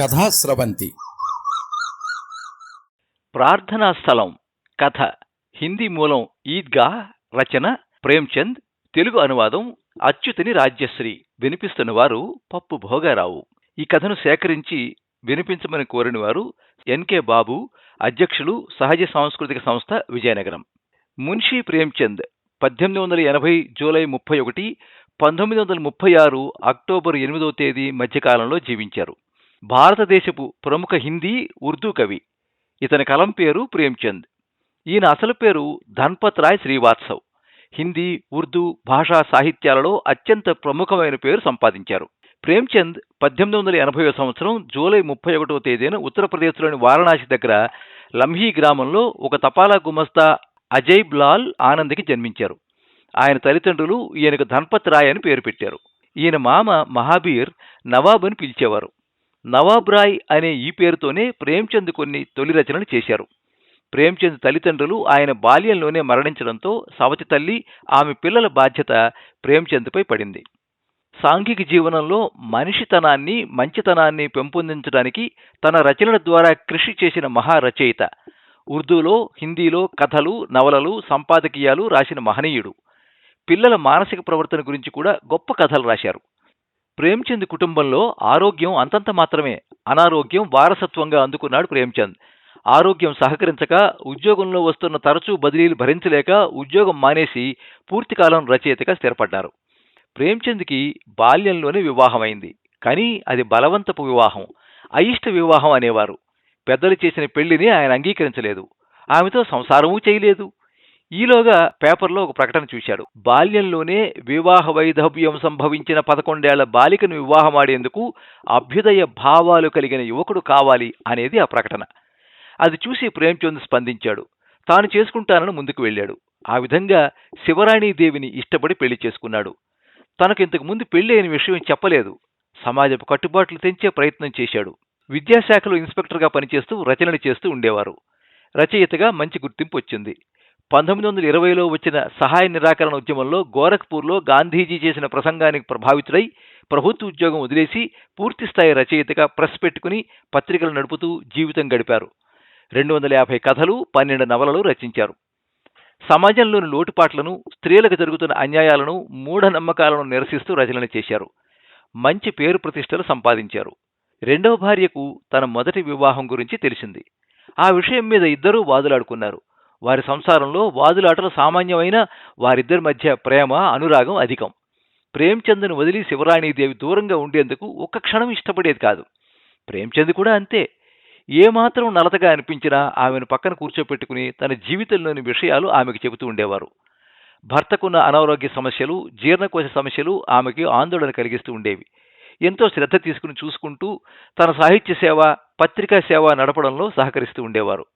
కథా స్రవంతి. ప్రార్థనా స్థలం కథ హిందీ మూలం ఈద్గా రచన ప్రేమ్చంద్ తెలుగు అనువాదం అచ్యుతిని రాజ్యశ్రీ వినిపిస్తున్న వారు పప్పు భోగారావు. ఈ కథను సేకరించి వినిపించమని కోరిన వారు ఎన్కే బాబు అధ్యక్షులు సహజ సాంస్కృతిక సంస్థ విజయనగరం. మున్షీ ప్రేమ్చంద్ పద్దెనిమిది వందల ఎనభై జూలై ముప్పై ఒకటి పంతొమ్మిది వందల ముప్పై ఆరు అక్టోబర్ ఎనిమిదో తేదీ మధ్యకాలంలో జీవించారు. భారతదేశపు ప్రముఖ హిందీ ఉర్దూ కవి. ఇతని కలం పేరు ప్రేమ్చంద్. ఈయన అసలు పేరు ధన్పత్ రాయ్ శ్రీవాత్సవ్. హిందీ ఉర్దూ భాషా సాహిత్యాలలో అత్యంత ప్రముఖమైన పేరు సంపాదించారు. ప్రేమ్చంద్ పద్దెనిమిది వందల ఎనభై సంవత్సరం జూలై ముప్పై ఒకటో తేదీన ఉత్తరప్రదేశ్లోని వారణాసి దగ్గర లంహీ గ్రామంలో ఒక తపాలా గుమస్తా అజయ్ లాల్ ఆనంద్కి జన్మించారు. ఆయన తల్లిదండ్రులు ఈయనకు ధన్పత్ రాయ్ అని పేరు పెట్టారు. ఈయన మామ మహాబీర్ నవాబ్ అని పిలిచేవారు. నవాబ్ రాయ్ అనే ఈ పేరుతోనే ప్రేమ్చంద్ కొన్ని తొలి రచనలు చేశారు. ప్రేమ్చంద్ తల్లిదండ్రులు ఆయన బాల్యంలోనే మరణించడంతో సవతి తల్లి ఆమె పిల్లల బాధ్యత ప్రేమ్చంద్పై పడింది. సాంఘిక జీవనంలో మనిషితనాన్ని మంచితనాన్ని పెంపొందించడానికి తన రచనల ద్వారా కృషి చేసిన మహారచయిత. ఉర్దూలో హిందీలో కథలు నవలలు సంపాదకీయాలు రాసిన మహనీయుడు. పిల్లల మానసిక ప్రవర్తన గురించి కూడా గొప్ప కథలు రాశారు. ప్రేమ్చంద్ కుటుంబంలో ఆరోగ్యం అంతంత మాత్రమే. అనారోగ్యం వారసత్వంగా అందుకున్నాడు ప్రేమ్చంద్. ఆరోగ్యం సహకరించక ఉద్యోగంలో వస్తున్న తరచూ బదిలీలు భరించలేక ఉద్యోగం మానేసి పూర్తికాలం రచయితగా స్థిరపడ్డారు. ప్రేమ్చంద్కి బాల్యంలోనే వివాహమైంది. కానీ అది బలవంతపు వివాహం అయిష్ట వివాహం అనేవారు. పెద్దలు చేసిన పెళ్ళిని ఆయన అంగీకరించలేదు. ఆమెతో సంసారమూ చేయలేదు. ఈలోగా పేపర్లో ఒక ప్రకటన చూశాడు. బాల్యంలోనే వివాహ వైధవ్యం సంభవించిన పదకొండేళ్ళ బాలికను వివాహమాడేందుకు అభ్యుదయ భావాలు కలిగిన యువకుడు కావాలి అనేది ఆ ప్రకటన. అది చూసి ప్రేమ్చంద్ స్పందించాడు. తాను చేసుకుంటానని ముందుకు వెళ్ళాడు. ఆ విధంగా శివరాణీదేవిని ఇష్టపడి పెళ్ళి చేసుకున్నాడు. తనకు ఇంతకు ముందు పెళ్ళి అయిన విషయం చెప్పలేదు. సమాజపు కట్టుబాట్లు తెంచే ప్రయత్నం చేశాడు. విద్యాశాఖలో ఇన్స్పెక్టర్గా పనిచేస్తూ రచనలు చేస్తూ ఉండేవారు. రచయితగా మంచి గుర్తింపు వచ్చింది. పంతొమ్మిది వందల ఇరవైలో వచ్చిన సహాయ నిరాకరణ ఉద్యమంలో గోరఖ్పూర్లో గాంధీజీ చేసిన ప్రసంగానికి ప్రభావితుడై ప్రభుత్వ ఉద్యోగం వదిలేసి పూర్తిస్థాయి రచయితగా ప్రెస్ పెట్టుకుని పత్రికలు నడుపుతూ జీవితం గడిపారు. రెండు వందల యాభై కథలు పన్నెండు నవలలు రచించారు. సమాజంలోని లోటుపాట్లను స్త్రీలకు జరుగుతున్న అన్యాయాలను మూఢనమ్మకాలను నిరసిస్తూ రచనలు చేశారు. మంచి పేరు ప్రతిష్టలు సంపాదించారు. రెండవ భార్యకు తన మొదటి వివాహం గురించి తెలిసింది. ఆ విషయం మీద ఇద్దరూ వాదులాడుకున్నారు. వారి సంసారంలో వాదులాటలు సామాన్యమైన వారిద్దరి మధ్య ప్రేమ అనురాగం అధికం. ప్రేమ్చంద్ను వదిలి శివరాణీదేవి దూరంగా ఉండేందుకు ఒక్క క్షణం ఇష్టపడేది కాదు. ప్రేమ్చంద్ కూడా అంతే. ఏమాత్రం నలతగా అనిపించినా ఆమెను పక్కన కూర్చోపెట్టుకుని తన జీవితంలోని విషయాలు ఆమెకు చెబుతూ ఉండేవారు. భర్తకున్న అనారోగ్య సమస్యలు జీర్ణకోశ సమస్యలు ఆమెకి ఆందోళన కలిగిస్తూ ఉండేవి. ఎంతో శ్రద్ధ తీసుకుని చూసుకుంటూ తన సాహిత్య సేవ పత్రికా సేవ నడపడంలో సహకరిస్తూ ఉండేవారు.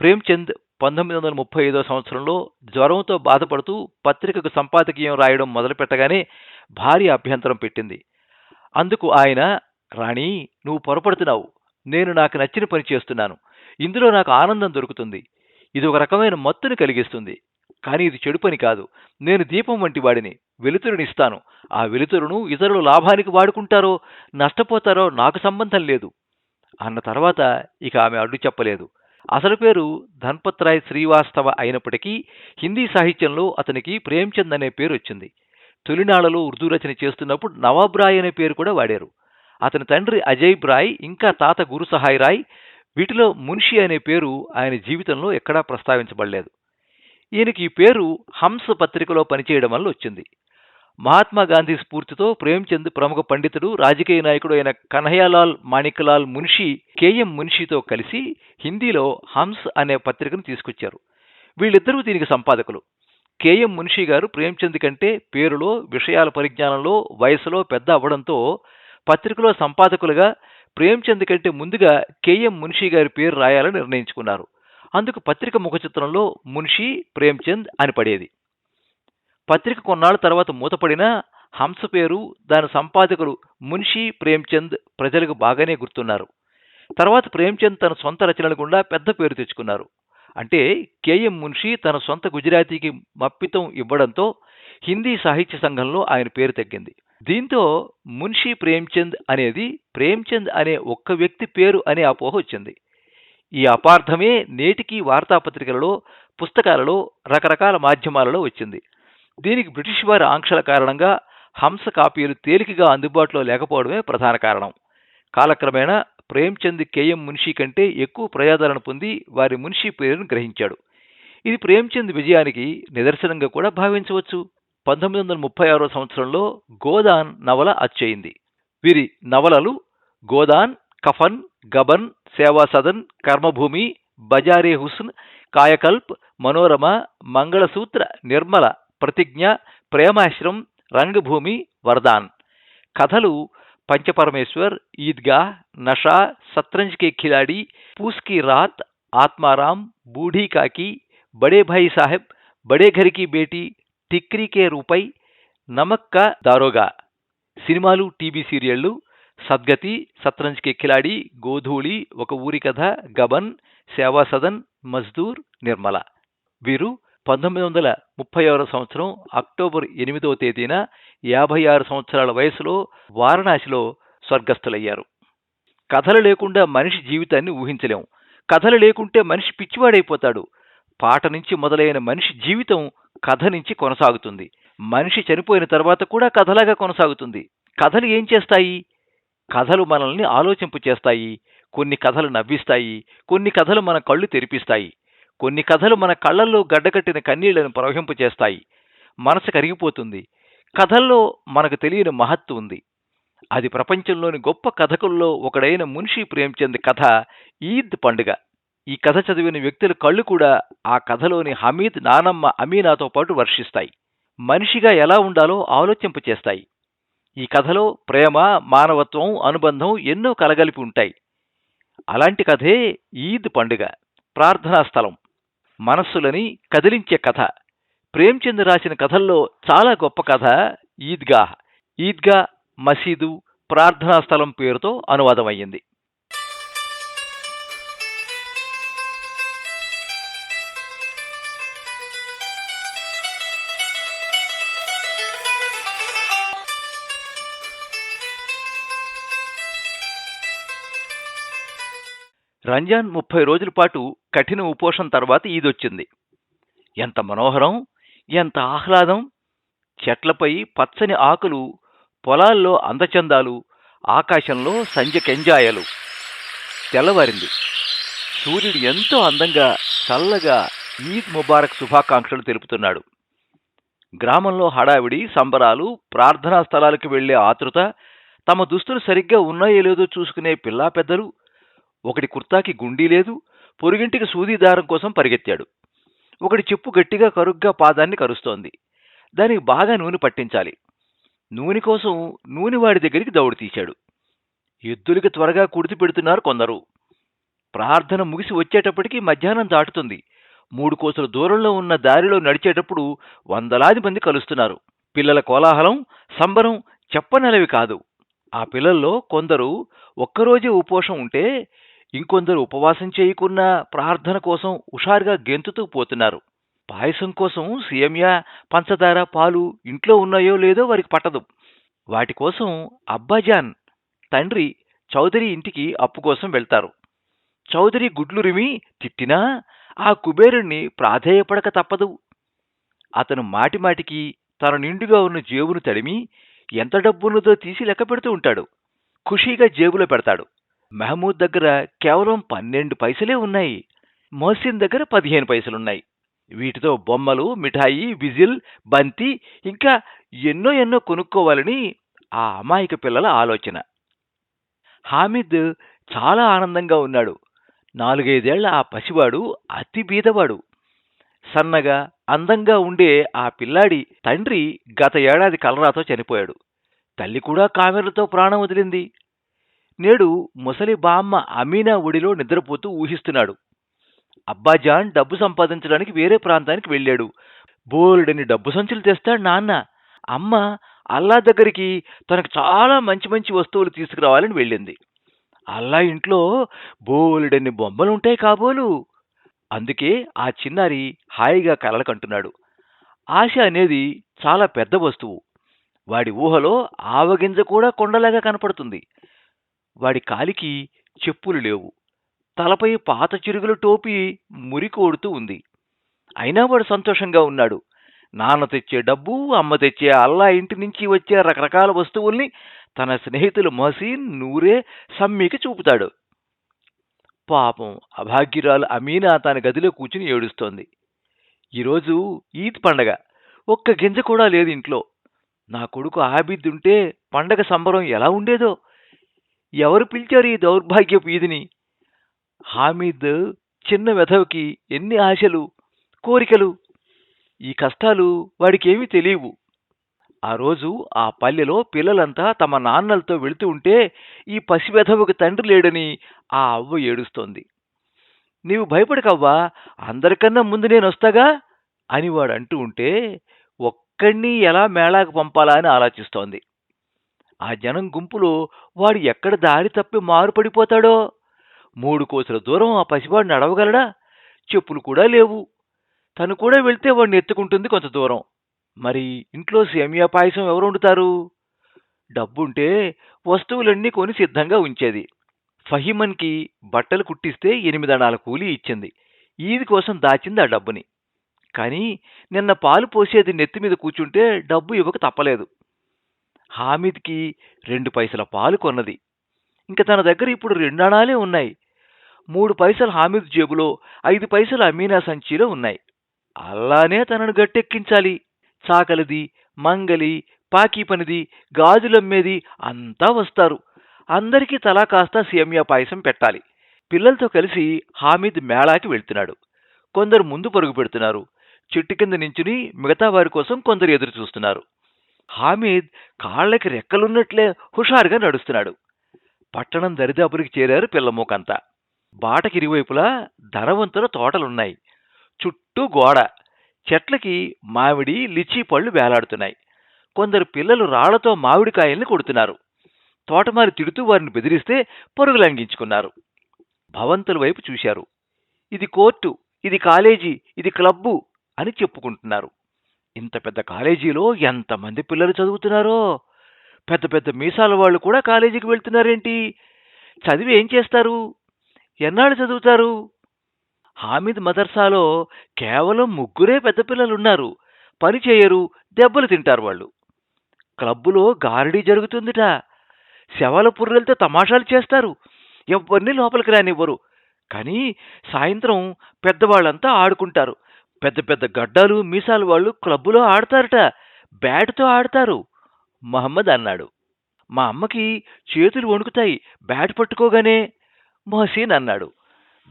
ప్రేమ్చంద్ పంతొమ్మిది వందల ముప్పై ఐదో సంవత్సరంలో జ్వరంతో బాధపడుతూ పత్రికకు సంపాదకీయం రాయడం మొదలుపెట్టగానే భారీ అభ్యంతరం పెట్టింది. అందుకు ఆయన రాణి నువ్వు పొరపడుతున్నావు. నేను నాకు నచ్చిన పని చేస్తున్నాను. ఇందులో నాకు ఆనందం దొరుకుతుంది. ఇది ఒక రకమైన మత్తుని కలిగిస్తుంది. కానీ ఇది చెడు పని కాదు. నేను దీపం వంటి వాడిని. వెలుతురునిస్తాను ఆ వెలుతురును ఇతరులు లాభానికి వాడుకుంటారో నష్టపోతారో నాకు సంబంధం లేదు. అన్న తర్వాత ఇక ఆమె అడ్డు చెప్పలేదు. అసలు పేరు ధన్పత్ రాయ్ శ్రీవాస్తవ అయినప్పటికీ హిందీ సాహిత్యంలో అతనికి ప్రేమ్చంద్ అనే పేరు వచ్చింది. తొలినాళ్ళలో ఉర్దూ రచన చేస్తున్నప్పుడు నవాబ్ రాయ్ అనే పేరు కూడా వాడారు. అతని తండ్రి అజయ్ రాయ్ ఇంకా తాత గురు సహాయ్ రాయ్ వీటిలో మున్షి అనే పేరు ఆయన జీవితంలో ఎక్కడా ప్రస్తావించబడలేదు. ఈయనకి ఈ పేరు హంస పత్రికలో పనిచేయడం వల్ల వచ్చింది. మహాత్మా గాంధీ స్ఫూర్తితో ప్రేమ్చంద్ ప్రముఖ పండితుడు రాజకీయ నాయకుడు అయిన కన్హయాలాల్ మాణిక్లాల్ మున్షి కేఎం మున్షితో కలిసి హిందీలో హంస్ అనే పత్రికను తీసుకొచ్చారు. వీళ్ళిద్దరూ దీనికి సంపాదకులు. కేఎం మున్షి గారు ప్రేమ్చంద్ కంటే పేరులో విషయాల పరిజ్ఞానంలో వయసులో పెద్ద అవ్వడంతో పత్రికలో సంపాదకులుగా ప్రేమ్చంద్ కంటే ముందుగా కేఎం మున్షి గారి పేరు రాయాలని నిర్ణయించుకున్నారు. అందుకు పత్రిక ముఖ చిత్రంలో మున్షి ప్రేమ్చంద్ అని పడేది. పత్రిక కొన్నాళ్ళ తర్వాత మూతపడిన హంస పేరు దాని సంపాదకుడు మున్షీ ప్రేమ్చంద్ ప్రజలకు బాగానే గుర్తున్నారు. తర్వాత ప్రేమ్చంద్ తన సొంత రచనల గుండా పెద్ద పేరు తెచ్చుకున్నారు. అంటే కేఎం మున్షీ తన సొంత గుజరాతీకి మప్పితం ఇవ్వడంతో హిందీ సాహిత్య సంఘంలో ఆయన పేరు తగ్గింది. దీంతో మున్షీ ప్రేమ్చంద్ అనేది ప్రేమ్చంద్ అనే ఒక్క వ్యక్తి పేరు అనే అపోహ వచ్చింది. ఈ అపార్థమే నేటికి వార్తాపత్రికలలో పుస్తకాలలో రకరకాల మాధ్యమాలలో వచ్చింది. దీనికి బ్రిటిష్ వారి ఆంక్షల కారణంగా హంస కాపీలు తేలికగా అందుబాటులో లేకపోవడమే ప్రధాన కారణం. కాలక్రమేణా ప్రేమ్చంద్ కేఎం మున్షీ కంటే ఎక్కువ ప్రజాదరణ పొంది వారి మున్షీ పేరును గ్రహించాడు. ఇది ప్రేమ్చంద్ విజయానికి నిదర్శనంగా కూడా భావించవచ్చు. పంతొమ్మిది వందల ముప్పై ఆరో సంవత్సరంలో గోదాన్ నవల అచ్చయింది. వీరి నవలలు గోదాన్ కఫన్ గబన్ సేవా సదన్ కర్మభూమి బజారే హుస్న్ కాయకల్ప్ మనోరమ మంగళసూత్ర నిర్మల ప్రతిజ్ఞ ప్రేమాశ్రం రంగభూమి వరదాన్. కథలు పంచపరమేశ్వర్ ఈద్గా నషా సత్రంజ్ కే ఖిలాడి పూస్కి రాత్ ఆత్మారాం బూఢీ కాకి బడే భాయి సాహెబ్ బడే ఘర్కి బేటీ టిక్రీ కే రూపై నమక్ కా దారోగా. సినిమాలు టీవీ సీరియళ్ళు సద్గతి సత్రంజ్ కే ఖిలాడి గోధూళి ఒక ఊరి కథ గబన్ సేవా సదన్ మజ్దూర్ నిర్మల. వీరు పంతొమ్మిది వందల ముప్పై ఆరో సంవత్సరం అక్టోబర్ ఎనిమిదవ తేదీన యాభై ఆరు సంవత్సరాల వయసులో వారణాసిలో స్వర్గస్థులయ్యారు. కథలు లేకుండా మనిషి జీవితాన్ని ఊహించలేం. కథలు లేకుంటే మనిషి పిచ్చివాడైపోతాడు. పాట నుంచి మొదలైన మనిషి జీవితం కథ నుంచి కొనసాగుతుంది. మనిషి చనిపోయిన తర్వాత కూడా కథలాగా కొనసాగుతుంది. కథలు ఏం చేస్తాయి? కథలు మనల్ని ఆలోచింపు చేస్తాయి కొన్ని కథలు నవ్విస్తాయి. కొన్ని కథలు మన కళ్ళు తెరిపిస్తాయి. కొన్ని కథలు మన కళ్ళల్లో గడ్డకట్టిన కన్నీళ్ళను ప్రవహింపు చేస్తాయి. మనసు కరిగిపోతుంది. కథల్లో మనకు తెలియని మహత్తు ఉంది. అది ప్రపంచంలోని గొప్ప కథకుల్లో ఒకడైన మున్షీ ప్రేమ్చంద్ కథ ఈద్ పండుగ. ఈ కథ చదివిన వ్యక్తుల కళ్ళు కూడా ఆ కథలోని హమీద్ నానమ్మ అమీనాతో పాటు వర్షిస్తాయి. మనిషిగా ఎలా ఉండాలో ఆలోచింపచేస్తాయి ఈ కథలో ప్రేమ మానవత్వం అనుబంధం ఎన్నో కలగలిపి ఉంటాయి. అలాంటి కథే ఈద్ పండుగ ప్రార్థనా స్థలం. మనస్సులని కదిలించే కథ. ప్రేమ్చంద్ రాసిన కథల్లో చాలా గొప్ప కథ ఈద్గా ఈద్గా మసీదు ప్రార్థనా స్థలం పేరుతో అనువాదమయ్యింది. రంజాన్ ముప్పై రోజుల పాటు కఠిన ఉపోషం తర్వాత ఈదొచ్చింది. ఎంత మనోహరం ఎంత ఆహ్లాదం. చెట్లపై పచ్చని ఆకులు పొలాల్లో అందచందాలు ఆకాశంలో సంజకెంజాయలు. తెల్లవారింది. సూర్యుడు ఎంతో అందంగా చల్లగా ఈద్ ముబారక్ శుభాకాంక్షలు తెలుపుతున్నాడు. గ్రామంలో హడావిడి సంబరాలు ప్రార్థనా స్థలాలకు వెళ్ళే ఆతృత తమ దుస్తులు సరిగ్గా ఉన్నాయో లేదో చూసుకునే పిల్లా పెద్దలు ఒకటి కుర్తాకి గుండీ లేదు పొరుగింటికి సూది దారం కోసం పరిగెత్తాడు. ఒకటి చెప్పు గట్టిగా కరుగ్గా పాదాన్ని కరుస్తోంది. దానికి బాగా నూనె పట్టించాలి. నూనె కోసం నూనె వాడి దగ్గరికి దౌడు తీశాడు. ఎద్దులకి త్వరగా కుడితి పెడుతున్నారు కొందరు. ప్రార్థన ముగిసి వచ్చేటప్పటికి మధ్యాహ్నం దాటుతుంది. మూడు కోసల దూరంలో ఉన్న దారిలో నడిచేటప్పుడు వందలాది మంది కలుస్తున్నారు. పిల్లల కోలాహలం సంబరం చెప్పనలవి కాదు. ఆ పిల్లల్లో కొందరు ఒక్కరోజే ఉపోషం ఉంటే ఇంకొందరు ఉపవాసం చేయకున్నా ప్రార్థన కోసం హుషారుగా గెంతుతూ పోతున్నారు. పాయసం కోసం సేమియా పంచదార పాలు ఇంట్లో ఉన్నాయో లేదో వారికి పట్టదు. వాటి కోసం అబ్బాజాన్ తండ్రి చౌదరి ఇంటికి అప్పు కోసం వెళ్తారు. చౌదరి గుడ్లు రిమి తిట్టినా ఆ కుబేరుణ్ణి ప్రాధేయపడక తప్పదు. అతను మాటిమాటికి తన నిండుగా ఉన్న జేబును తడిమి ఎంత డబ్బున్నదో తీసి లెక్క పెడుతూ ఉంటాడు. ఖుషీగా జేబులో పెడతాడు. మహమూద్ దగ్గర కేవలం పన్నెండు పైసలే ఉన్నాయి. మోసిన్ దగ్గర పదిహేను పైసలున్నాయి. వీటితో బొమ్మలు మిఠాయి విజిల్ బంతి ఇంకా ఎన్నో ఎన్నో కొనుక్కోవాలని ఆ అమాయక పిల్లల ఆలోచన. హామిద్ చాలా ఆనందంగా ఉన్నాడు. నాలుగైదేళ్ళ ఆ పసివాడు అతి బీదవాడు. సన్నగా అందంగా ఉండే ఆ పిల్లాడి తండ్రి గత ఏడాది కలరాతో చనిపోయాడు. తల్లి కూడా కామెరలతో ప్రాణం వదిలింది. నేడు ముసలి బామ్మ అమీనా ఒడిలో నిద్రపోతూ ఊహిస్తున్నాడు. అబ్బాజాన్ డబ్బు సంపాదించడానికి వేరే ప్రాంతానికి వెళ్ళాడు. బోల్డని డబ్బు సంచులు తెస్తాడు నాన్న. అమ్మ అల్లా దగ్గరికి తనకు చాలా మంచి మంచి వస్తువులు తీసుకురావాలని వెళ్ళింది. అల్లా ఇంట్లో బోలెడన్ని బొమ్మలుంటాయి కాబోలు. అందుకే ఆ చిన్నారి హాయిగా కలలు కంటున్నాడు. ఆశ అనేది చాలా పెద్ద వస్తువు. వాడి ఊహలో ఆవగింజ కూడా కొండలాగా కనపడుతుంది. వాడి కాలికి చెప్పులు లేవు. తలపై పాత చిరుగుల టోపీ మురికోడుతూ ఉంది. అయినా వాడు సంతోషంగా ఉన్నాడు. నాన్న తెచ్చే డబ్బు అమ్మ తెచ్చే అల్లా ఇంటి నుంచి వచ్చే రకరకాల వస్తువుల్ని తన స్నేహితులు మసీన్ నూరే సమ్మికి చూపుతాడు. పాపం అభాగ్యురాలు అమీనా తన గదిలో కూర్చుని ఏడుస్తోంది. ఈరోజు ఈద్ పండగ. ఒక్క గింజ కూడా లేదు ఇంట్లో. నా కొడుకు ఆబిద్దుంటే ఉంటే పండగ సంబరం ఎలా ఉండేదో ఎవరు పిలిచారు ఈ దౌర్భాగ్యపు ఈదిని హామీద్ చిన్న వెధవకి ఎన్ని ఆశలు కోరికలు? ఈ కష్టాలు వాడికేమీ తెలియవు. ఆ రోజు ఆ పల్లెలో పిల్లలంతా తమ నాన్నలతో వెళుతూ ఉంటే ఈ పసివెధవకు తండ్రి లేడని ఆ అవ్వ ఏడుస్తోంది. నీవు భయపడకవ్వా అందరికన్నా ముందు నేను వస్తాగా? అని వాడు అంటూ ఉంటే ఒక్కడిని ఎలా మేళాకు పంపాలా అని ఆలోచిస్తోంది. ఆ జనం గుంపులో వాడు ఎక్కడ దారి తప్పి మారుపడిపోతాడో? మూడు కోసుల దూరం ఆ పసివాడు నడవగలడా? చెప్పులు కూడా లేవు. తను కూడా వెళ్తే వాడిని ఎత్తుకుంటుంది కొంత దూరం. మరి ఇంట్లో సేమియా పాయసం ఎవరు వండుతారు? డబ్బుంటే వస్తువులన్నీ కొని సిద్ధంగా ఉంచేది. ఫహీమన్కి బట్టలు కుట్టిస్తే ఎనిమిదణాల కూలి ఇచ్చింది. ఈది కోసం దాచింది ఆ డబ్బుని. కానీ నిన్న పాలు పోసేది నెత్తి మీద కూర్చుంటే డబ్బు ఇవ్వక తప్పలేదు. హామీద్కి రెండు పైసల పాలు కొన్నది. ఇంక తన దగ్గర ఇప్పుడు రెండాణాలే ఉన్నాయి. మూడు పైసలు హామీద్ జేబులో ఐదు పైసలు అమీనా సంచిలో ఉన్నాయి. అలానే తనను గట్టెక్కించాలి. చాకలిది మంగలి పాకీ పనిది గాజులమ్మేది అంతా వస్తారు. అందరికీ తలా కాస్త సేమియా పాయసం పెట్టాలి. పిల్లలతో కలిసి హామీద్ మేళాకి వెళ్తున్నాడు. కొందరు ముందు పరుగు పెడుతున్నారు. చెట్టు కింద నించుని మిగతా వారి కోసం కొందరు ఎదురు చూస్తున్నారు. హామీద్ కాళ్ళకి రెక్కలున్నట్లే హుషారుగా నడుస్తున్నాడు. పట్టణం దరిదాపురికి చేరారు పిల్లమూకంతా. బాటకి ఇరువైపులా ధనవంతుల తోటలున్నాయి. చుట్టూ గోడ. చెట్లకి మామిడి లిచీ పళ్ళు వేలాడుతున్నాయి. కొందరు పిల్లలు రాళ్ళతో మామిడికాయల్ని కొడుతున్నారు. తోటమారి తిడుతూ వారిని బెదిరిస్తే పరుగులంఘించుకున్నారు భవంతుల వైపు చూశారు. ఇది కోర్టు ఇది కాలేజీ ఇది క్లబ్బు అని చెప్పుకుంటున్నారు. ఇంత పెద్ద కాలేజీలో ఎంతమంది పిల్లలు చదువుతున్నారో? పెద్ద పెద్ద మీసాల వాళ్ళు కూడా కాలేజీకి వెళ్తున్నారేంటి? చదివి ఏం చేస్తారు? ఎన్నాళ్ళు చదువుతారు? హామిద్ మదర్సాలో కేవలం ముగ్గురే పెద్ద పిల్లలున్నారు. పని చేయరు దెబ్బలు తింటారు వాళ్ళు. క్లబ్బులో గారడీ జరుగుతుందిట. శవాల పుర్రెలతో తమాషాలు చేస్తారు. ఎవరిని లోపలికి రానివ్వరు. కానీ సాయంత్రం పెద్దవాళ్ళంతా ఆడుకుంటారు. పెద్ద పెద్ద గడ్డాలు మీసాలు వాళ్ళు క్లబ్బులో ఆడతారట. బ్యాట్తో ఆడతారు. మహమ్మద్ అన్నాడు. మా అమ్మకి చేతులు వణుకుతాయి. బ్యాట్ పట్టుకోగానే మహసీన్ అన్నాడు.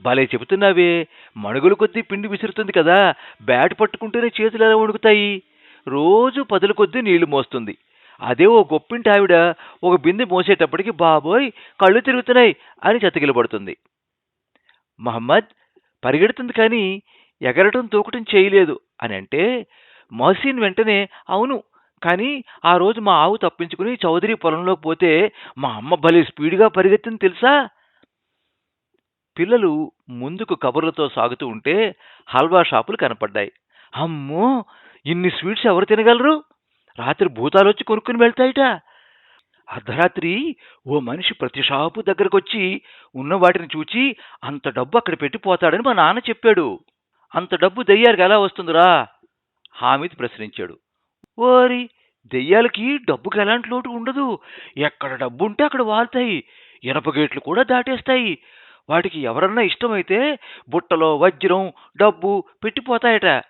భలే చెబుతున్నావే మణుగుల కొద్దీ పిండి విసురుతుంది కదా. బ్యాట్ పట్టుకుంటేనే చేతులు ఎలా వణుకుతాయి? రోజు పదుల కొద్దీ నీళ్ళు మోస్తుంది. అదే ఓ గొప్పింటి ఆవిడ ఒక బిందె మోసేటప్పటికి బాబోయ్ కళ్ళు తిరుగుతున్నాయి అని చతికిలబడుతుంది. మహమ్మద్ పరిగెడుతుంది కానీ ఎగరటం తూకటం చేయలేదు అని అంటే మహసీన్ వెంటనే అవును కానీ ఆ రోజు మా ఆవు తప్పించుకుని చౌదరి పొలంలోకి పోతే మా అమ్మ భలే స్పీడ్గా పరిగెత్తింది తెలుసా? పిల్లలు ముందుకు కబుర్లతో సాగుతూ ఉంటే హల్వా షాపులు కనపడ్డాయి. అమ్మో! ఇన్ని స్వీట్స్ ఎవరు తినగలరు? రాత్రి భూతాలు వచ్చి కొనుక్కుని వెళ్తాయిట. అర్ధరాత్రి ఓ మనిషి ప్రతి షాపు దగ్గరకొచ్చి ఉన్న వాటిని చూచి అంత డబ్బు అక్కడ పెట్టిపోతాడని మా నాన్న చెప్పాడు. అంత డబ్బు దెయ్యానికి ఎలా వస్తుందిరా? హామీద్ ప్రశ్నించాడు. ఓరి దెయ్యాలకి డబ్బుకి ఎలాంటి లోటు ఉండదు. ఎక్కడ డబ్బు ఉంటే అక్కడ వాళ్తాయి. ఇనప గేట్లు కూడా దాటేస్తాయి. వాటికి ఎవరన్నా ఇష్టమైతే బుట్టలో వజ్రం డబ్బు పెట్టిపోతాయట.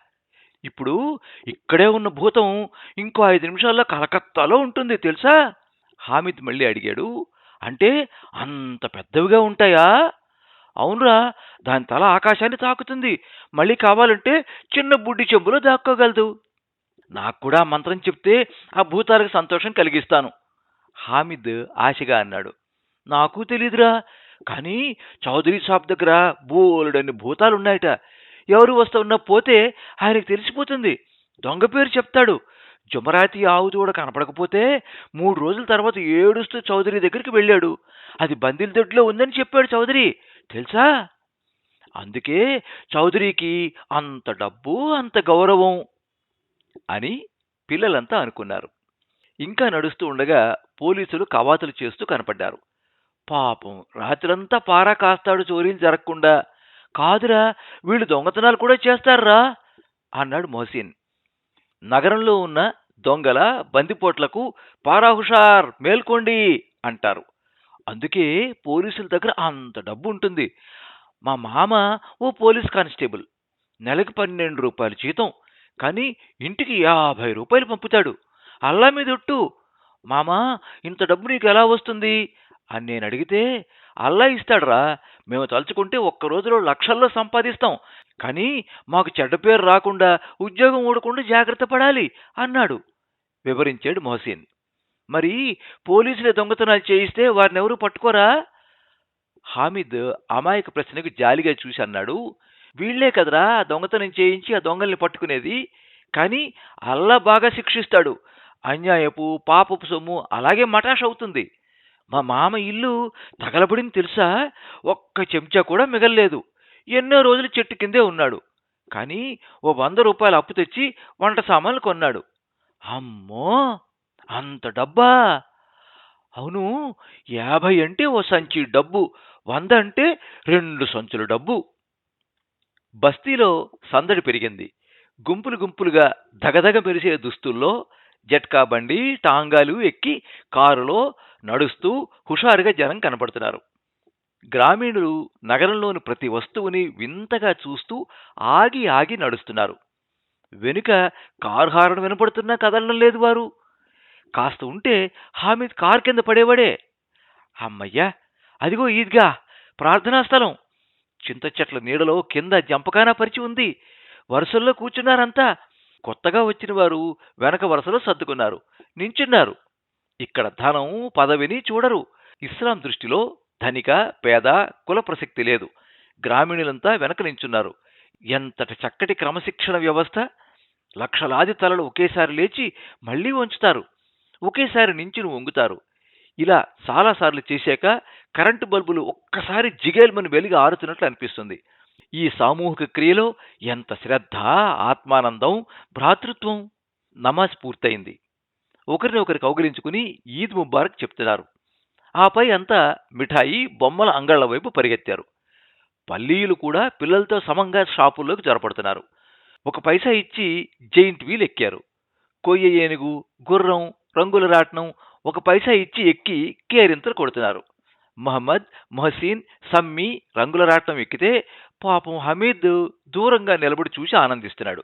ఇప్పుడు ఇక్కడే ఉన్న భూతం ఇంకో ఐదు నిమిషాల్లో కలకత్తాలో ఉంటుంది తెలుసా? హామిద్ మళ్ళీ అడిగాడు. అంటే అంత పెద్దవిగా ఉంటాయా? అవునరా దాని తల ఆకాశాన్ని తాకుతుంది. మళ్ళీ కావాలంటే చిన్న బుడ్డి చెంబులో దాక్కోగలదు. నాకు కూడా మంత్రం చెప్తే ఆ భూతాలకు సంతోషం కలిగిస్తాను. హామిద్ ఆశగా అన్నాడు. నాకు తెలీదురా కానీ చౌదరి షాప్ దగ్గర బోలెడన్ని భూతాలున్నాయట. ఎవరు వస్తున్నా పోతే ఆయనకు తెలిసిపోతుంది. దొంగ పేరు చెప్తాడు. జుమరాతి ఆవు దూడ కనపడకపోతే మూడు రోజుల తర్వాత ఏడుస్తూ చౌదరి దగ్గరికి వెళ్ళాడు. అది బందిల దొడ్లో ఉందని చెప్పాడు చౌదరి. తెలుసా? అందుకే చౌదరికి అంత డబ్బు అంత గౌరవం అని పిల్లలంతా అనుకున్నారు. ఇంకా నడుస్తూ ఉండగా పోలీసులు కవాతులు చేస్తూ కనపడ్డారు. పాపం రాత్రంతా పారా కాస్తాడు చోరీలు జరగకుండా. కాదురా వీళ్ళు దొంగతనాలు కూడా చేస్తారా? అన్నాడు మోసిన్ నగరంలో ఉన్న దొంగల బందిపోట్లకు పారా హుషార్ మేల్కోండి అంటారు. అందుకే పోలీసుల దగ్గర అంత డబ్బు ఉంటుంది మా మామ ఓ పోలీస్ కానిస్టేబుల్. నెలకు పన్నెండు రూపాయలు జీతం. కానీ ఇంటికి యాభై రూపాయలు పంపుతాడు. అల్లా మీద ఒట్టు. మామా ఇంత డబ్బు నీకు ఎలా వస్తుంది? అని నేను అడిగితే అల్లా ఇస్తాడురా. మేము తలుచుకుంటే ఒక్క రోజులో లక్షల్లో సంపాదిస్తాం. కానీ మాకు చెడ్డ పేరు రాకుండా ఉద్యోగం ఊడకుండా జాగ్రత్త పడాలి అన్నాడు. వివరించాడు మొహసీన్. మరి పోలీసులు దొంగతనాలు చేయిస్తే వారిని ఎవరు పట్టుకోరా? హామిద్ అమాయక ప్రశ్నకు జాలిగా చూసి అన్నాడు. వీళ్ళే కదరా దొంగతనం చేయించి ఆ దొంగల్ని పట్టుకునేది? కానీ అల్లా బాగా శిక్షిస్తాడు. అన్యాయపు పాపపు సొమ్ము అలాగే మటాష్ అవుతుంది. మా మామ ఇల్లు తగలబడింది తెలుసా? ఒక్క చెంచా కూడా మిగల్లేదు. ఎన్నో రోజులు చెట్టు కిందే ఉన్నాడు. కానీ ఓ వంద రూపాయలు అప్పు తెచ్చి వంట సామాన్లు కొన్నాడు. అమ్మో! అంత డబ్బా? అవును యాభై అంటే ఓ సంచి డబ్బు వంద అంటే రెండు సంచుల డబ్బు. బస్తీలో సందడి పెరిగింది. గుంపులు గుంపులుగా దగదగ మెరిసే దుస్తుల్లో జట్కా బండి టాంగాలు ఎక్కి కారులో నడుస్తూ హుషారుగా జనం కనపడుతున్నారు. గ్రామీణులు నగరంలోని ప్రతి వస్తువుని వింతగా చూస్తూ ఆగి ఆగి నడుస్తున్నారు. వెనుక కారు హారన్ వినపడుతున్నా కదలడం లేదు వారు. కాస్త ఉంటే హామీద్ కారు కింద పడేవాడే. అమ్మయ్యా అదిగో ఈద్గా ప్రార్థనా స్థలం. చింత చెట్ల నీడలో కింద జంపకానా పరిచి ఉంది. వరుసల్లో కూర్చున్నారంతా. కొత్తగా వచ్చిన వారు వెనక వరుసలో సర్దుకున్నారు నించున్నారు. ఇక్కడ ధనం పదవిని చూడరు. ఇస్లాం దృష్టిలో ధనిక పేద కుల ప్రసక్తి లేదు. గ్రామీణులంతా వెనక నించున్నారు. ఎంతటి చక్కటి క్రమశిక్షణ వ్యవస్థ! లక్షలాది తలలు ఒకేసారి లేచి మళ్ళీ వంచుతారు. ఒకేసారి నించుని వంగుతారు. ఇలా చాలాసార్లు చేశాక కరెంటు బల్బులు ఒక్కసారి జిగేల్మని వెలిగి ఆరుతున్నట్లు అనిపిస్తుంది. ఈ సామూహిక క్రియలో ఎంత శ్రద్ధ ఆత్మానందం భ్రాతృత్వం నమాజ్ పూర్తయింది. ఒకరిని ఒకరికి కౌగిలించుకుని ఈద్ ముబారక్ చెప్తున్నారు. ఆపై అంతా మిఠాయి బొమ్మల అంగళ్ళ వైపు పరిగెత్తారు. పల్లీలు కూడా పిల్లలతో సమంగా షాపుల్లోకి జొరపడుతున్నారు. ఒక పైసా ఇచ్చి జైంట్ వీల్ ఎక్కారు కొయ్య ఏనుగు గుర్రం రంగుల రాట్నం ఒక పైసా ఇచ్చి ఎక్కి కేరింతలు కొడుతున్నారు. మహమ్మద్ మొహసీన్ సమ్మి రంగుల రాట్నం ఎక్కితే పాపం హమీద్ దూరంగా నిలబడి చూసి ఆనందిస్తున్నాడు.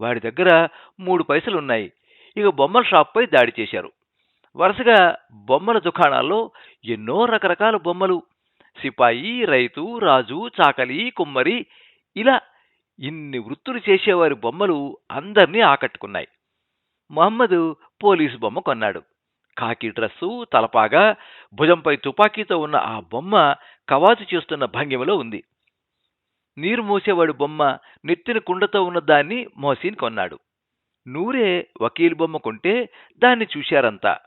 వాడి దగ్గర మూడు పైసలున్నాయి ఇక బొమ్మల షాప్పై దాడి చేశారు. వరుసగా బొమ్మల దుకాణాల్లో ఎన్నో రకరకాల బొమ్మలు. సిపాయి రైతు రాజు చాకలి కుమ్మరి ఇలా ఇన్ని వృత్తులు చేసేవారి బొమ్మలు అందరినీ ఆకట్టుకున్నాయి. మహమ్మద్ పోలీసు బొమ్మ కొన్నాడు. కాకి డ్రస్సు తలపాగా భుజంపై తుపాకీతో ఉన్న ఆ బొమ్మ కవాతు చేస్తున్న భంగిమలో ఉంది. నీరు మోసేవాడు బొమ్మ నెత్తిన కుండతో ఉన్న దాన్ని మోసీన్ కొన్నాడు. నూరే వకీల్ బొమ్మ కొంటే దాన్ని చూశారంతా.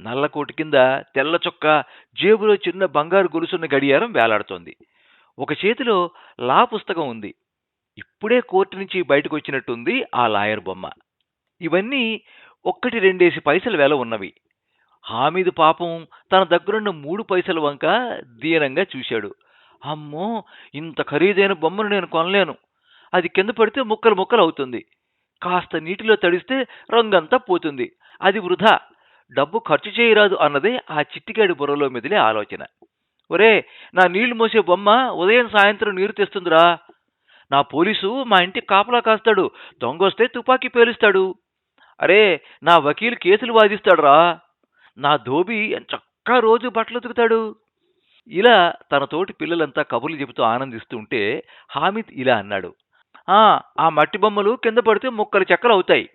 నల్లకోటి కింద తెల్ల చొక్క జేబులో చిన్న బంగారు గొలుసున్న గడియారం వేలాడుతోంది. ఒక చేతిలో లా పుస్తకం ఉంది. ఇప్పుడే కోర్టు నుంచి బయటకు వచ్చినట్టుంది ఆ లాయర్ బొమ్మ. ఇవన్నీ ఒక్కటి రెండేసి పైసలు వేల ఉన్నవి. హామీదు పాపం తన దగ్గరున్న మూడు పైసల వంక దీనంగా చూశాడు. అమ్మో ఇంత ఖరీదైన బొమ్మను నేను కొనలేను. అది కింద పడితే ముక్కలు ముక్కలు అవుతుంది. కాస్త నీటిలో తడిస్తే రంగంతా పోతుంది. అది వృధా. డబ్బు ఖర్చు చేయరాదు అన్నదే ఆ చిట్టికాడి బుర్రలో మెదిలే ఆలోచన. ఒరే నా నీళ్ళు మోసే బొమ్మ ఉదయం సాయంత్రం నీరు తెస్తుందిరా. నా పోలీసు మా ఇంటికి కాపలా కాస్తాడు. దొంగొస్తే తుపాకీ పేలుస్తాడు. అరే నా వకీలు కేసులు వాదిస్తాడురా. నా ధోబి చక్కా రోజు బట్టలు ఉతుకుతాడు. ఇలా తన తోటి పిల్లలంతా కబుర్లు చెబుతూ ఆనందిస్తుంటే హామిద్ ఇలా అన్నాడు. ఆ ఆ మట్టి బొమ్మలు కింద పడితే ముక్కలు చెక్కలు అవుతాయి.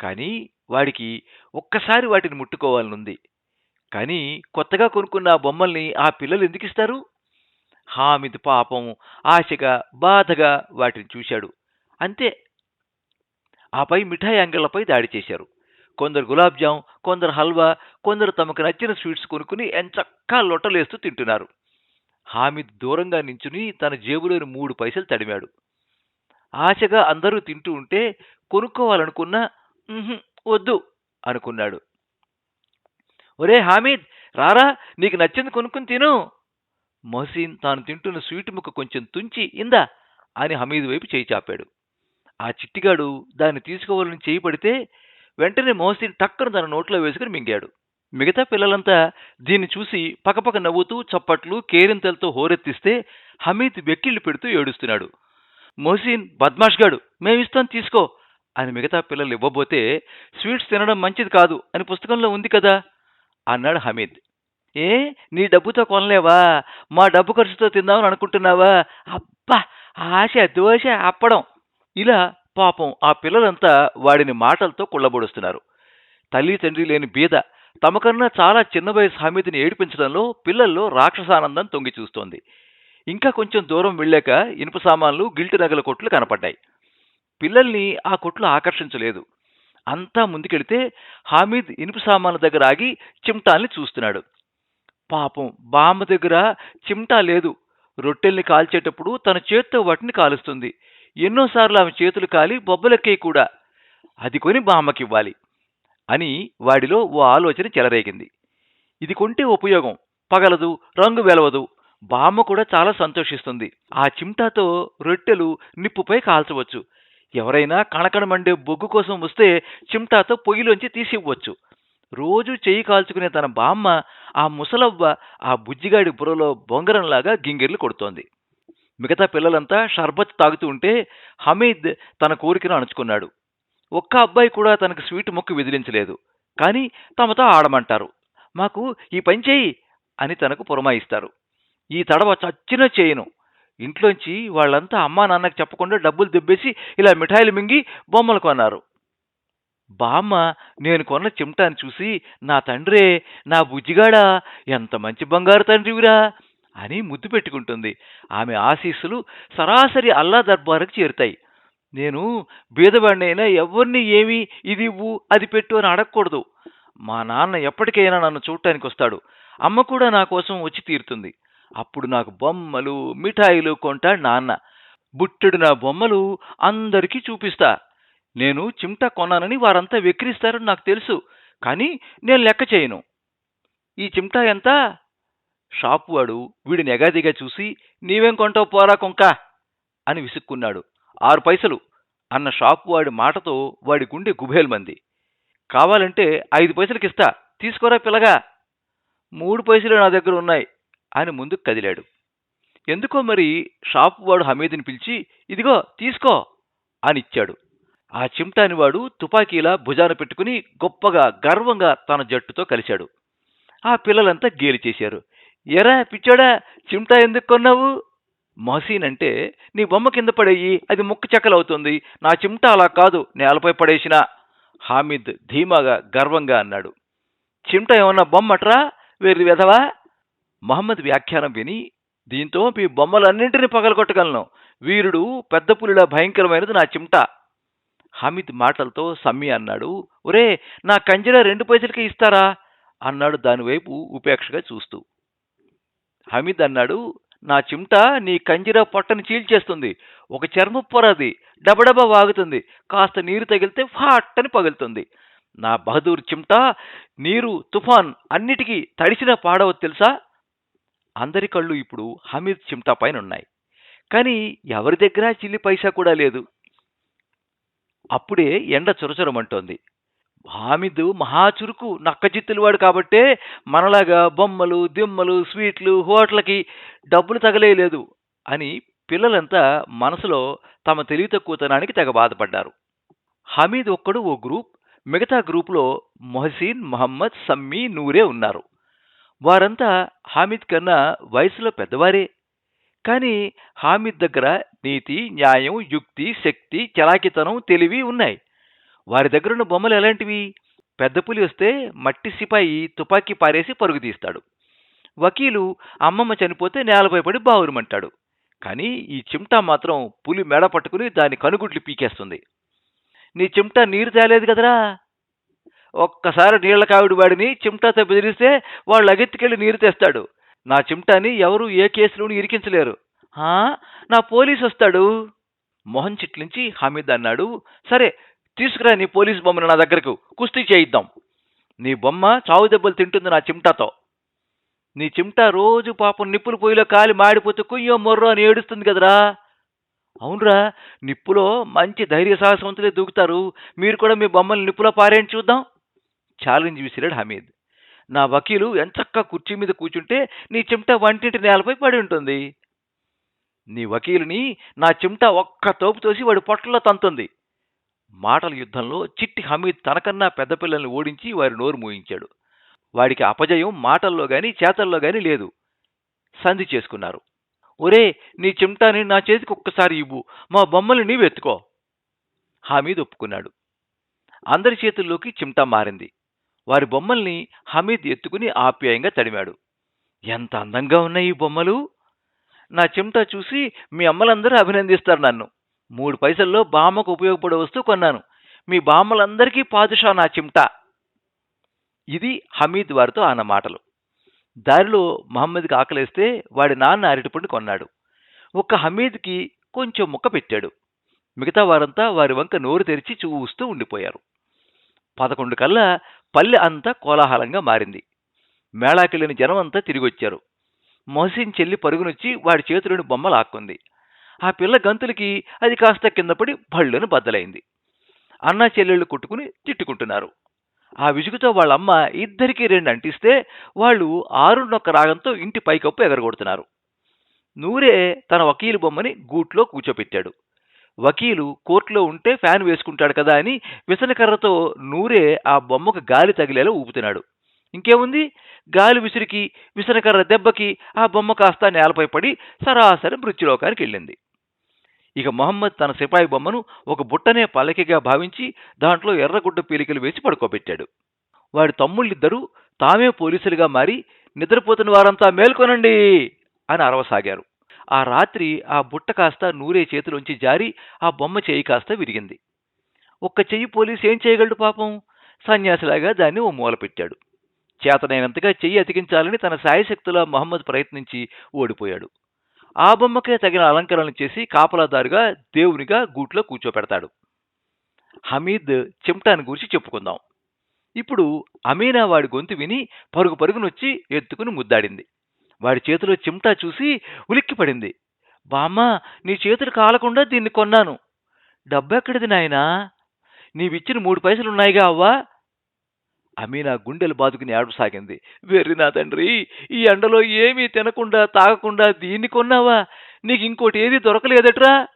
కానీ వాడికి ఒక్కసారి వాటిని ముట్టుకోవాలనుంది. కానీ కొత్తగా కొనుక్కున్న ఆ బొమ్మల్ని ఆ పిల్లలు ఎందుకు ఇస్తారు? హామిద్ పాపం ఆశగా బాధగా వాటిని చూశాడు. అంతే. ఆపై మిఠాయి అంగళ్ళపై దాడి చేశారు. కొందరు గులాబ్జామ్ కొందరు హల్వా కొందరు తమకు నచ్చిన స్వీట్స్ కొనుక్కుని ఎంచక్కా లొట్టలేస్తూ తింటున్నారు. హామిద్ దూరంగా నించుని తన జేబులోని మూడు పైసలు తడిమాడు. ఆశగా అందరూ తింటూ ఉంటే కొనుక్కోవాలనుకున్నా వద్దు అనుకున్నాడు. ఒరే హామీద్ రారా నీకు నచ్చింది కొనుక్కుని తిను. మొహసీన్ తాను తింటున్న స్వీట్ ముక్క కొంచెం తుంచి ఇందా అని హమీద్ వైపు చేయి చాపాడు. ఆ చిట్టిగాడు దాన్ని తీసుకోవాలని చేయి పడితే వెంటనే మోసిన్ టక్కన తన నోట్లో వేసుకుని మింగాడు. మిగతా పిల్లలంతా దీన్ని చూసి పకపక నవ్వుతూ చప్పట్లు కేరింతలతో హోరెత్తిస్తే హమీద్ వెక్కిళ్ళు పెడుతూ ఏడుస్తున్నాడు. మొహసీన్ బద్మాష్గాడు మేమిస్తాం తీసుకో అని మిగతా పిల్లలు ఇవ్వబోతే స్వీట్స్ తినడం మంచిది కాదు అని పుస్తకంలో ఉంది కదా అన్నాడు హమీద్. ఏ నీ డబ్బుతో కొనలేవా? మా డబ్బు ఖర్చుతో తిందామని అనుకుంటున్నావా? అబ్బా ఆశ దోశ అప్పడం. ఇలా పాపం ఆ పిల్లలంతా వాడిని మాటలతో కుళ్ళబొడుస్తున్నారు. తల్లి తండ్రి లేని బీద తమకన్నా చాలా చిన్న వయసు హమీద్ని ఏడిపించడంలో పిల్లల్లో రాక్షసానందం తొంగి చూస్తోంది. ఇంకా కొంచెం దూరం వెళ్ళాక ఇనుప సామాన్లు గిల్టి నగల కొట్లు కనపడ్డాయి. పిల్లల్ని ఆ కొట్లు ఆకర్షించలేదు. అంతా ముందుకెడితే హామీద్ ఇనుప సామాన్ల దగ్గర ఆగి చిమ్టాల్ని చూస్తున్నాడు. పాపం బామ్మ దగ్గర చిమ్టా లేదు. రొట్టెల్ని కాల్చేటప్పుడు తన చేత్తో వాటిని కాలుస్తుంది. ఎన్నోసార్లు ఆమె చేతులు కాలి బొబ్బలెక్కాయి కూడా. అది కొని బామ్మకివ్వాలి అని వాడిలో ఓ ఆలోచన చెలరేగింది. ఇది కొంటే ఉపయోగం. పగలదు రంగు వెలవదు. బామ్మ కూడా చాలా సంతోషిస్తుంది. ఆ చిమ్టాతో రొట్టెలు నిప్పుపై కాల్చవచ్చు. ఎవరైనా కణకణమండే బొగ్గు కోసం వస్తే చిమ్టాతో పొయ్యిలోంచి తీసివ్వచ్చు. రోజు చెయ్యి కాల్చుకునే తన బామ్మ ఆ ముసలవ్వ ఆ బుజ్జిగాడి బుర్రలో బొంగరంలాగా గింగిర్లు కొడుతోంది. మిగతా పిల్లలంతా షర్బత్ తాగుతూ ఉంటే హమీద్ తన కోరికను అణుచుకున్నాడు. ఒక్క అబ్బాయి కూడా తనకు స్వీట్ మొక్కు విదిలించలేదు. కానీ తమతో ఆడమంటారు. మాకు ఈ పని చేయి అని తనకు పురమాయిస్తారు. ఈ తడవ చచ్చిన చేయను. ఇంట్లోంచి వాళ్ళంతా అమ్మా నాన్నకు చెప్పకుండా డబ్బులు దెబ్బేసి ఇలా మిఠాయిలు మింగి బొమ్మలు కొన్నారు. బామ్మ నేను కొన్న చిమ్టాన్ని చూసి నా తండ్రే నా బుజ్జిగాడా ఎంత మంచి బంగారు తండ్రివిరా! అని ముద్దు పెట్టుకుంటుంది. ఆమె ఆశీస్సులు సరాసరి అల్లా దర్బారుకు చేరుతాయి. నేను బీదవాడినైనా ఎవరిని ఏమి ఇది ఇవ్వు అది పెట్టు అని అడగకూడదు. మా నాన్న ఎప్పటికైనా నన్ను చూడటానికి వస్తాడు. అమ్మ కూడా నా కోసం వచ్చి తీరుతుంది. అప్పుడు నాకు బొమ్మలు మిఠాయిలు కొంటాడు నాన్న. బుట్టెడు నా బొమ్మలు అందరికీ చూపిస్తా. నేను చిమ్టా కొన్నానని వారంతా వెక్కిరిస్తారని నాకు తెలుసు. కానీ నేను లెక్క చేయను. ఈ చిమ్టా ఎంత? షాపు వాడు వీడిని ఎగాదిగా చూసి నీవేం కొంటావు పోరా కొంక? అని విసుక్కున్నాడు. ఆరు పైసలు అన్న షాపు వాడి మాటతో వాడి గుండె గుబేల్మంది. కావాలంటే ఐదు పైసలకిస్తా తీసుకోరా పిల్లగా. మూడు పైసలు నా దగ్గర ఉన్నాయి అని ముందుకు కదిలాడు. ఎందుకో మరి? షాపు వాడు హమీద్ని పిలిచి ఇదిగో తీసుకో అని ఇచ్చాడు. ఆ చిమ్టాని వాడు తుపాకీలా భుజాన పెట్టుకుని గొప్పగా గర్వంగా తన జట్టుతో కలిశాడు. ఆ పిల్లలంతా గేలి చేశారు. ఎరా పిచ్చోడా చిమ్టా ఎందుకు కొన్నావు? మహసీన్ అంటే నీ బొమ్మ కింద పడేయి అది ముక్క చెక్కలవుతుంది. నా చిమ్టా అలా కాదు నేలపై పడేసిన. హామిద్ ధీమాగా గర్వంగా అన్నాడు. చిమ్టా ఏమన్నా బొమ్మట్రా? వేరు వెధవా? మహమ్మద్ వ్యాఖ్యానం విని దీంతో మీ బొమ్మలన్నింటినీ పగలగొట్టగలను. వీరుడు పెద్ద పులిలా భయంకరమైనది నా చిమ్టా హమీద్ మాటలతో సమ్మి అన్నాడు. ఒరే నా కంజర రెండు పైసలకి ఇస్తారా? అన్నాడు దానివైపు ఉపేక్షగా చూస్తూ. హమీద్ అన్నాడు నా చిమ్ట నీ కంజిరా పొట్టని చీల్చేస్తుంది. ఒక చర్మ పొరది డబడబ వాగుతుంది. కాస్త నీరు తగిలితే ఫాట్టని పగులుతుంది. నా బహదూర్ చిమ్ట నీరు తుఫాన్ అన్నిటికీ తడిసిన పాడవ తెలుసా? అందరి కళ్ళు ఇప్పుడు హమీద్ చిమ్టా పైన ఉన్నాయి కానీ ఎవరి దగ్గర చిల్లి పైసా కూడా లేదు. అప్పుడే ఎండ చురచురమంటోంది. హామిద్ మహాచురుకు నక్కజిత్తులవాడు కాబట్టే మనలాగా బొమ్మలు దిమ్మలు స్వీట్లు హోటల్కి డబ్బులు తగలేయలేదు అని పిల్లలంతా మనసులో తమ తెలివి తక్కువతనానికి తెగ బాధపడ్డారు. హమీద్ ఒక్కడు ఓ గ్రూప్ మిగతా గ్రూపులో మొహసీన్ మహమ్మద్ సమ్మీ నూరే ఉన్నారు. వారంతా హామిద్ కన్నా వయసులో పెద్దవారే. కానీ హామిద్ దగ్గర నీతి న్యాయం యుక్తి శక్తి చలాకితనం తెలివి ఉన్నాయి. వారి దగ్గరున్న బొమ్మలు ఎలాంటివి? పెద్ద పులి వస్తే మట్టి సిపాయి తుపాకీ పారేసి పరుగు తీస్తాడు. వకీలు అమ్మమ్మ చనిపోతే నేలపై పడి బావురుమంటాడు. కానీ ఈ చిమ్టా మాత్రం పులి మెడ పట్టుకుని దాని కనుగుడ్లు పీకేస్తుంది. నీ చిమ్టా నీరు తేలేదు కదరా? ఒక్కసారి నీళ్ళ కావిడి వాడిని చిమ్టాతో బెదిరిస్తే వాళ్ళు అగెత్తికెళ్ళి నీరు తెస్తాడు. నా చిమ్టాని ఎవరు ఏ కేసులోనూ ఇరికించలేరు. నా పోలీసు వస్తాడు మొహన్ చిట్లించి హమీద్ అన్నాడు సరే తీసుకురా నీ పోలీస్ బొమ్మను నా దగ్గరకు. కుస్తీ చేయిద్దాం. నీ బొమ్మ చావు దెబ్బలు తింటుంది నా చిమ్టాతో. నీ చిమ్ట రోజు పాపం నిప్పుల పొయ్యిలో కాలి మాడిపోతే కుయ్యో మొర్రో అని ఏడుస్తుంది కదరా. అవునరా నిప్పులో మంచి ధైర్య సాహసవంతులే దూకుతారు. మీరు కూడా మీ బొమ్మల్ని నిప్పులో పారేయండి చూద్దాం. ఛాలెంజ్ విసిరాడు హమీద్. నా వకీలు ఎంచక్క కుర్చీ మీద కూర్చుంటే నీ చిమ్టా వంటింటి నేలపై పడి ఉంటుంది. నీ వకీలుని నా చిమ్టా ఒక్క తోపు తోసి వాడి పొట్టలో తంతుంది. మాటల యుద్ధంలో చిట్టి హమీద్ తనకన్నా పెద్ద పిల్లల్ని ఓడించి వారి నోరు మూయించాడు. వాడికి అపజయం మాటల్లో గాని చేతల్లో గాని లేదు. సంధి చేసుకున్నారు. ఒరే నీ చిమ్టాని నా చేతికి ఒక్కసారి ఇవ్వు. మా బొమ్మల్ని నీవు ఎత్తుకో. హమీద్ ఒప్పుకున్నాడు. అందరి చేతుల్లోకి చిమ్టా మారింది. వారి బొమ్మల్ని హమీద్ ఎత్తుకుని ఆప్యాయంగా తడిమాడు. ఎంత అందంగా ఉన్నాయి ఈ బొమ్మలు. నా చిమ్టా చూసి మీ అమ్మలందరూ అభినందిస్తారు నన్ను. మూడు పైసల్లో బామ్మకు ఉపయోగపడే వస్తువు కొన్నాను. మీ బామ్మలందరికీ పాదుషా నా చిమ్టా. ఇది హమీద్ వారితో ఆన మాటలు. దారిలో మహమ్మద్కి ఆకలేస్తే వాడి నాన్న అరటిపండు కొన్నాడు. ఒక్క హమీద్కి కొంచెం ముక్క పెట్టాడు. మిగతా వారంతా వారి వంక నోరు తెరిచి చూస్తూ ఉండిపోయారు. పదకొండు కల్లా పల్లె అంతా కోలాహలంగా మారింది. మేళాకెళ్ళిన జనం అంతా తిరిగొచ్చారు. మొహసిన్ చెల్లి పరుగునొచ్చి వాడి చేతులను బొమ్మ లాక్కుంది ఆ పిల్ల గంతులకి అది కాస్త కింద పడి భళ్ళును బద్దలైంది. అన్నా చెల్లెళ్ళు కొట్టుకుని తిట్టుకుంటున్నారు. ఆ విసుగుతో వాళ్ళమ్మ ఇద్దరికీ రెండు అంటిస్తే వాళ్ళు ఆరున్నొక్క రాగంతో ఇంటి పైకప్పు ఎగరగొడుతున్నారు. నూరే తన వకీలు బొమ్మని గూట్లో కూర్చోపెట్టాడు. వకీలు కోర్టులో ఉంటే ఫ్యాన్ వేసుకుంటాడు కదా అని విసనకర్రతో నూరే ఆ బొమ్మకు గాలి తగిలేలా ఊపుతున్నాడు. ఇంకేముంది? గాలి విసిరికి విసనకర్ర దెబ్బకి ఆ బొమ్మ కాస్త నేలపై పడి సరాసరి మృత్యులోకానికి వెళ్ళింది ఇక మొహమ్మద్ తన సిపాయి బొమ్మను ఒక బుట్టనే పలకిగా భావించి దాంట్లో ఎర్రగుడ్డ పీలికలు వేసి పడుకోబెట్టాడు. వాడి తమ్ముళ్ళిద్దరూ తామే పోలీసులుగా మారి నిద్రపోతున్న వారంతా మేల్కొనండి అని అరవసాగారు. ఆ రాత్రి ఆ బుట్ట కాస్త నూరే చేతిలోంచి జారి ఆ బొమ్మ చేయి కాస్త విరిగింది. ఒక్క చెయ్యి పోలీసు ఏం చేయగలడు పాపం? సన్యాసిలాగా దాన్ని ఓ మూల పెట్టాడు. చేతనైనంతగా చెయ్యి అతికించాలని తన సాయశక్తిలో మహమ్మద్ ప్రయత్నించి ఓడిపోయాడు. ఆ బొమ్మకే తగిన అలంకరణలు చేసి కాపలాదారుగా దేవునిగా గూట్లో కూర్చోపెడతాడు. హమీద్ చిమ్టాని గురించి చెప్పుకుందాం. ఇప్పుడు అమీనా వాడి గొంతు విని పరుగు పరుగునొచ్చి ఎత్తుకుని ముద్దాడింది. వాడి చేతిలో చిమ్టా చూసి ఉలిక్కిపడింది. బామ్మ నీ చేతులు కాలకుండా దీన్ని కొన్నాను. డబ్బెక్కడిది నాయనా? నీవిచ్చిన మూడు పైసలున్నాయిగా అవ్వా? అమీనా గుండెలు బాదుకుని ఏడవసాగింది వెర్రినా తండ్రి ఈ ఎండలో ఏమీ తినకుండా తాగకుండా దీన్ని కొన్నావా? నీకు ఇంకోటి ఏది దొరకలేదట్రా?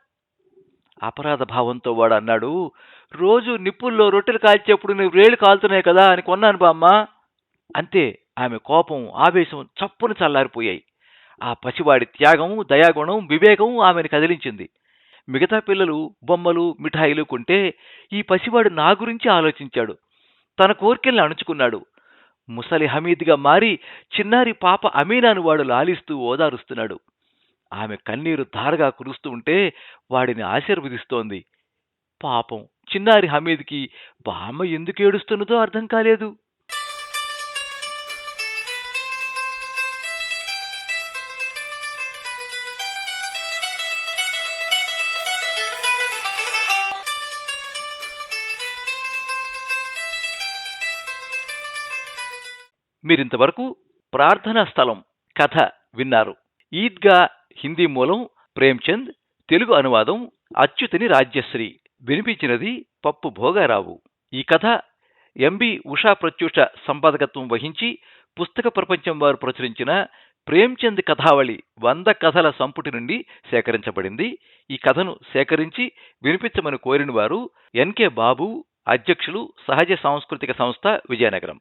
అపరాధ భావంతో వాడు అన్నాడు రోజు నిప్పుల్లో రొట్టెలు కాల్చేప్పుడు నువ్వు రేళ్ళు కాలుతున్నాయి కదా అని కొన్నాను బామ్మ అంతే ఆమె కోపం ఆవేశం చప్పున చల్లారిపోయాయి. ఆ పసివాడి త్యాగం దయాగుణం వివేకం ఆమెను కదిలించింది. మిగతా పిల్లలు బొమ్మలు మిఠాయిలు కొంటే ఈ పసివాడు నా గురించి ఆలోచించాడు. తన కోరికల్ని అణుచుకున్నాడు. ముసలి హమీద్గా మారి చిన్నారి పాప అమీనాను వాడు లాలిస్తూ ఓదారుస్తున్నాడు. ఆమె కన్నీరు ధారగా కురుస్తూ ఉంటే వాడిని ఆశీర్వదిస్తోంది. పాపం చిన్నారి హమీద్కి బామ్మ ఎందుకు ఏడుస్తున్నదో అర్థం కాలేదు. మీరింతవరకు ప్రార్థనా స్థలం కథ విన్నారు. ఈద్గా హిందీ మూలం ప్రేమ్చంద్ తెలుగు అనువాదం అచ్యుతని రాజ్యశ్రీ వినిపించినది పప్పు భోగారావు. ఈ కథ ఎంబి ఉషా ప్రత్యూష సంపాదకత్వం వహించి పుస్తక ప్రపంచం వారు ప్రచురించిన ప్రేమ్చంద్ కథావళి వంద కథల సంపుటి నుండి సేకరించబడింది. ఈ కథను సేకరించి వినిపించమని కోరిన వారు ఎన్కే బాబు అధ్యక్షులు సహజ సాంస్కృతిక సంస్థ విజయనగరం.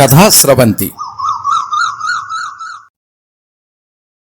కథా స్రవంతి